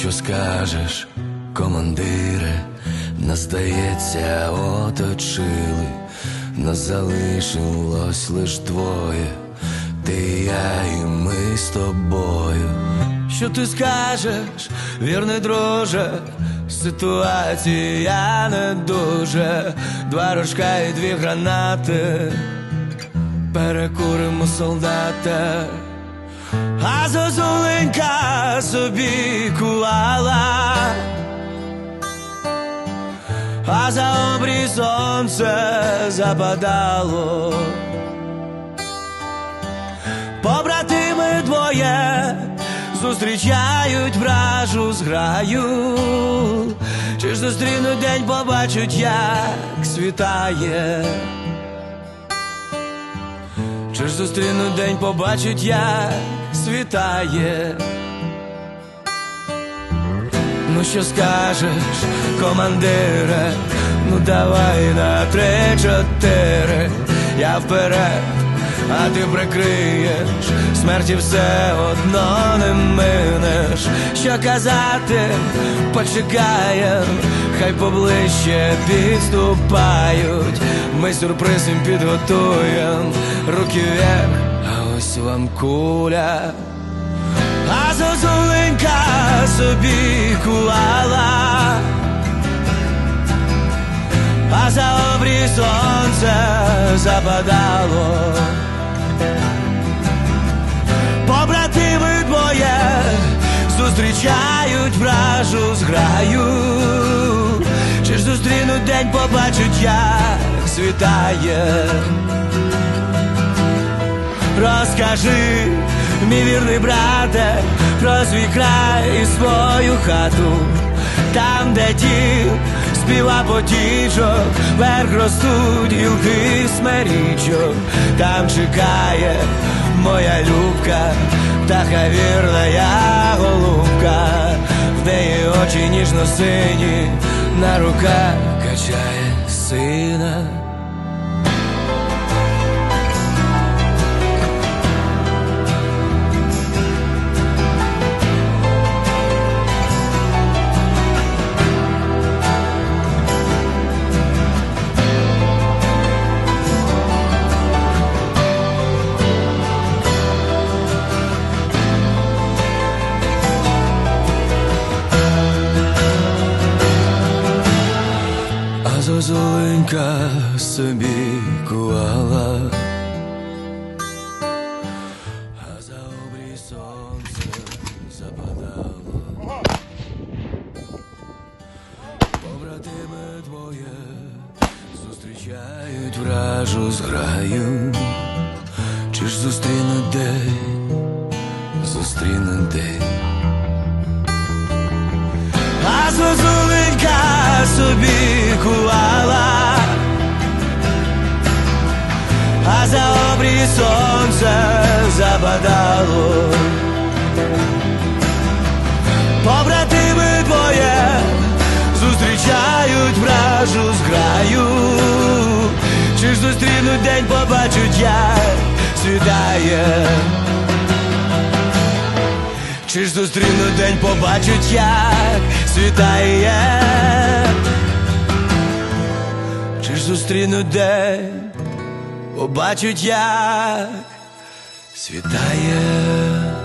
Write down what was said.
що скажеш, командире, нас здається, оточили, нас залишилось лиш двоє, ти я, і ми з тобою. Що ти скажеш, вірний друже, ситуація не дуже, два рожка і дві гранати, перекуримо солдата. А зозуленька собі кувала, а за обрій сонце западало. Побратими двоє зустрічають вражу зграю. Чи ж зустрінуть день, побачать, як світає. Чи ж зустріну день, побачить, як світає. Ну що скажеш, командире, ну давай на три-чотири, я вперед, а ти прикриєш, смерті все одно не минеш. Що казати, почекаєм, хай поближче підступають. Ми сюрприз їм підготуєм, руки вверх, вам куля. А зозуленька собі кувала, а за обрій сонце западало. Побратими двоє зустрічають вражу зграю. Чи ж зустрінуть день, побачать, як світає. Розкажи, мій вірний брате, про край і свою хату, там, де дід співа потічок, верх ростуть гілки смерічок, там чекає моя любка, птаха вірна я голубка, в неї очі ніжно сині, на руках качає сина. А собі кувала, а за обрій сонце западало. Побратими двоє зустрічають вражу зграю. Чи ж зустрінуть день, зустрінуть день. А зозуленька собі кувала, а за обрій сонце западало. Побратими двоє зустрічають вражу зграю. Чи ж зустрінуть день, побачать, як світає. Чи ж зустріну день, побачать, як світає. Чи ж зустріну день, побачать, як світає.